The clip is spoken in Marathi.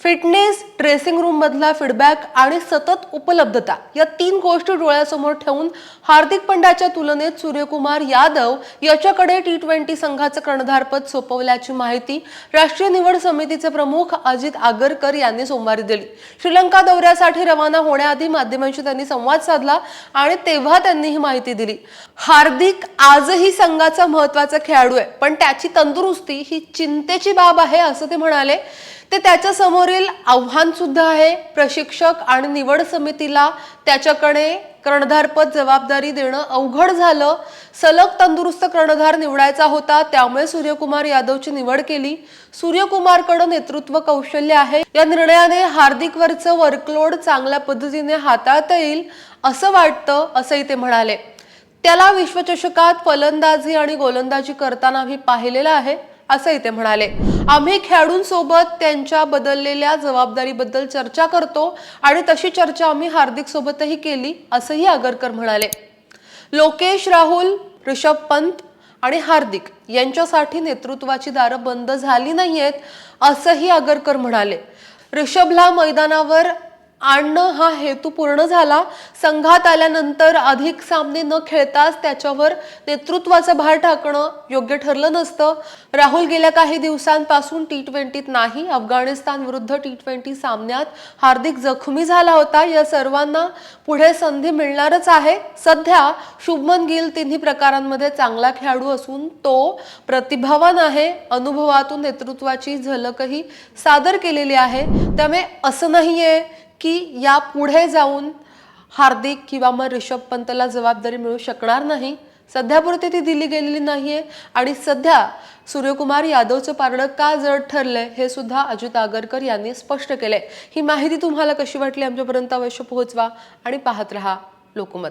फिटनेस ड्रेसिंग रूम मधला फीडबॅक आणि सतत उपलब्धता या तीन गोष्टी डोळ्यासमोर ठेवून हार्दिक पंड्याच्या तुलनेत सूर्यकुमार यादव याच्याकडे टी ट्वेंटी संघाचं कर्णधारपद सोपवल्याची माहिती राष्ट्रीय निवड समितीचे प्रमुख अजित आगरकर यांनी सोमवारी दिली. श्रीलंका दौऱ्यासाठी रवाना होण्याआधी माध्यमांशी त्यांनी संवाद साधला आणि तेव्हा त्यांनी ही माहिती दिली. हार्दिक आजही संघाचा महत्त्वाचा खेळाडू आहे पण त्याची तंदुरुस्ती ही चिंतेची बाब आहे असं ते म्हणाले. ते त्याच्या समोरील आव्हान सुद्धा आहे. प्रशिक्षक आणि निवड समितीला त्याच्याकडे कर्णधारपद जबाबदारी देणं अवघड झालं. सलग तंदुरुस्त कर्णधार निवडायचा होता. त्यामुळे सूर्यकुमार यादवची निवड केली. सूर्यकुमारकडे नेतृत्व कौशल्य आहे. या निर्णयाने हार्दिकवरचं वर्कलोड चांगल्या पद्धतीने हाताळता येईल असं वाटतं असंही ते म्हणाले. त्याला विश्वचषकात फलंदाजी आणि गोलंदाजी करताना मी पाहिलेलं आहे. असंही ते म्हणाले. आम्ही खेळाडूंसोबत त्यांच्या बदललेल्या जबाबदारीबद्दल चर्चा करतो आणि तशी चर्चा आम्ही हार्दिक सोबतही केली असंही आगरकर म्हणाले. लोकेश राहुल ऋषभ पंत आणि हार्दिक यांच्यासाठी नेतृत्वाची दारं बंद झाली नाहीयेत असंही आगरकर म्हणाले. ऋषभला मैदानावर आणणं हा हेतू पूर्ण झाला. संघात आल्यानंतर अधिक सामने न खेळताच त्याच्यावर नेतृत्वाचा भार टाकणं योग्य ठरलं नसतं. राहुल गेल्या काही दिवसांपासून टी ट्वेंटीत नाही. अफगाणिस्तान विरुद्ध टी ट्वेंटी सामन्यात हार्दिक जखमी झाला होता. या सर्वांना पुढे संधी मिळणारच आहे. सध्या शुभमन गिल तिन्ही प्रकारांमध्ये चांगला खेळाडू असून तो प्रतिभावान आहे. अनुभवातून नेतृत्वाची झलकही सादर केलेली आहे. त्यामुळे असं नाहीये की या पुढे जाऊन हार्दिक किंवा मग ऋषभ पंतला जबाबदारी मिळू शकणार नाही. सध्यापुरती ती दिली गेलेली नाहीये. आणि सध्या सूर्यकुमार यादवचं पारडं का जड ठरलंय हे सुद्धा अजित आगरकर यांनी स्पष्ट केलंय. ही माहिती तुम्हाला कशी वाटली? आमच्यापर्यंत अवश्य पोहोचवा आणि पाहत रहा लोकमत.